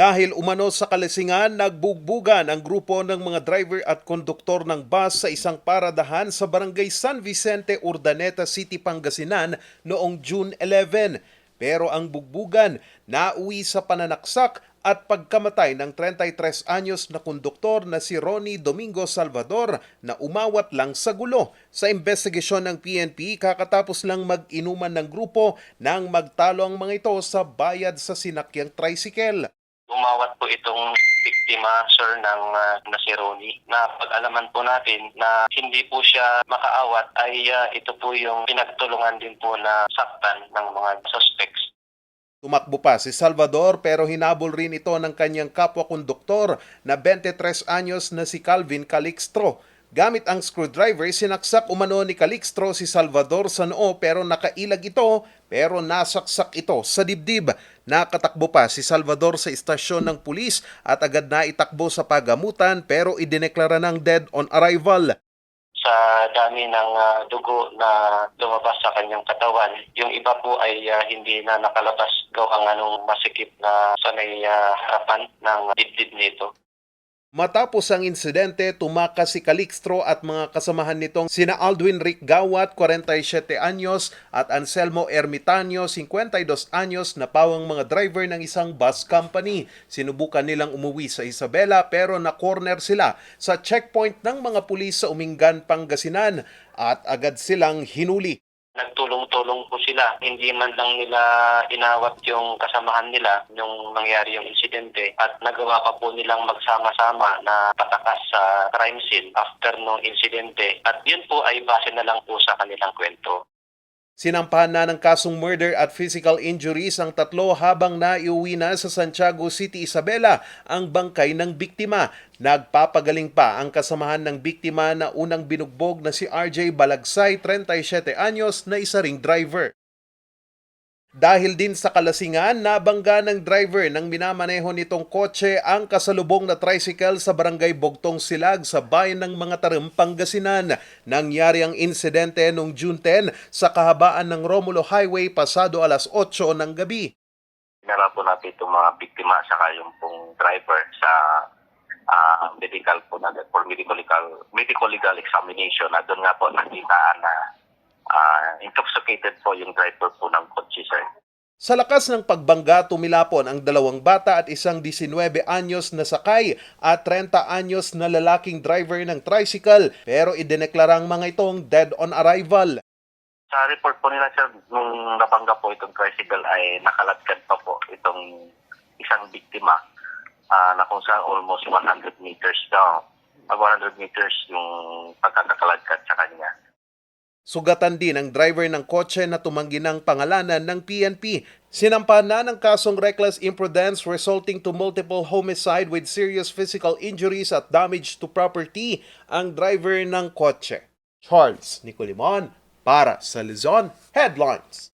Dahil umano sa kalasingan, nagbugbugan ang grupo ng mga driver at konduktor ng bus sa isang paradahan sa barangay San Vicente, Urdaneta City, Pangasinan noong June 11. Pero ang bugbugan nauwi sa pananaksak at pagkamatay ng 33 anyos na konduktor na si Ronnie Domingo Salvador na umawat lang sa gulo. Sa investigasyon ng PNP, kakatapos lang mag-inuman ng grupo nang magtalo ang mga ito sa bayad sa sinakyang tricycle. Umawat po itong biktima, sir, ng uh, na si Ronnie. Na pag-alaman po natin na hindi po siya makaawat ay ah, ito po yung pinagtulungan din po na saktan ng mga suspects. Tumakbo pa si Salvador pero hinabol rin ito ng kanyang kapwa-konduktor na 23 anyos na si Calvin Calixtro. Gamit ang screwdriver, sinaksak umano ni Calixtro si Salvador sa noo pero nakailag ito pero nasaksak ito sa dibdib. Nakatakbo pa si Salvador sa istasyon ng pulis at agad na itakbo sa pagamutan pero idineklara ng dead on arrival. Sa dami ng ah, dugo na lumabas sa kanyang katawan, yung iba po ay ah, hindi na nakalabas gawa nga nung masikip na sa may ah, harapan ng dibdib nito. Matapos ang insidente, tumakas si Calixtro at mga kasamahan nitong sina Aldwin Rick Gawat, 47 anyos, at Anselmo Ermitanio, 52 anyos, na pawang mga driver ng isang bus company. Sinubukan nilang umuwi sa Isabela pero na-corner sila sa checkpoint ng mga pulis sa Umingan, Pangasinan at agad silang hinuli. Nagtulong-tulong po sila. Hindi man lang nila inawat yung kasamahan nila nung nangyari yung insidente at nagawa pa po nilang magsama-sama na patakas sa crime scene after nung insidente at yun po ay base na lang po sa kanilang kwento. Sinampahan na ng kasong murder at physical injuries ang tatlo habang naiuwi na sa Santiago City, Isabela ang bangkay ng biktima. Nagpapagaling pa ang kasamahan ng biktima na unang binugbog na si RJ Balagsay, 37 anyos na isa ring driver. Dahil din sa kalasingan, nabangga ng driver ng minamaneho nitong kotse ang kasalubong na tricycle sa barangay Bogtong Silag sa bayan ng mga Tarim, Pangasinan. Nangyari ang insidente noong June 10 sa kahabaan ng Romulo Highway pasado alas 8 ng gabi. Meron po natin itong mga biktima saka yung pong driver sa ah, medical po na for medical legal, medical legal examination na doon nga po nakitaan na ah, intoxicated po yung driver po ng. Sa lakas ng pagbangga, tumilapon ang dalawang bata at isang 19 anyos na sakay at 30 anyos na lalaking driver ng tricycle pero idineklara ang mga itong dead on arrival. Sa report po nila sir, nung nabangga po itong tricycle ay nakaladkad pa po itong isang biktima ah, na kung saan almost 100 meters. Ah, 100 meters yung pagkakaladkad sa kanya. Sugatan din ang driver ng kotse na tumanggi ng pangalanan ng PNP. Sinampahan na ng kasong reckless imprudence resulting to multiple homicide with serious physical injuries at damage to property ang driver ng kotse. Charles Nicolimon para sa Luzon Headlines.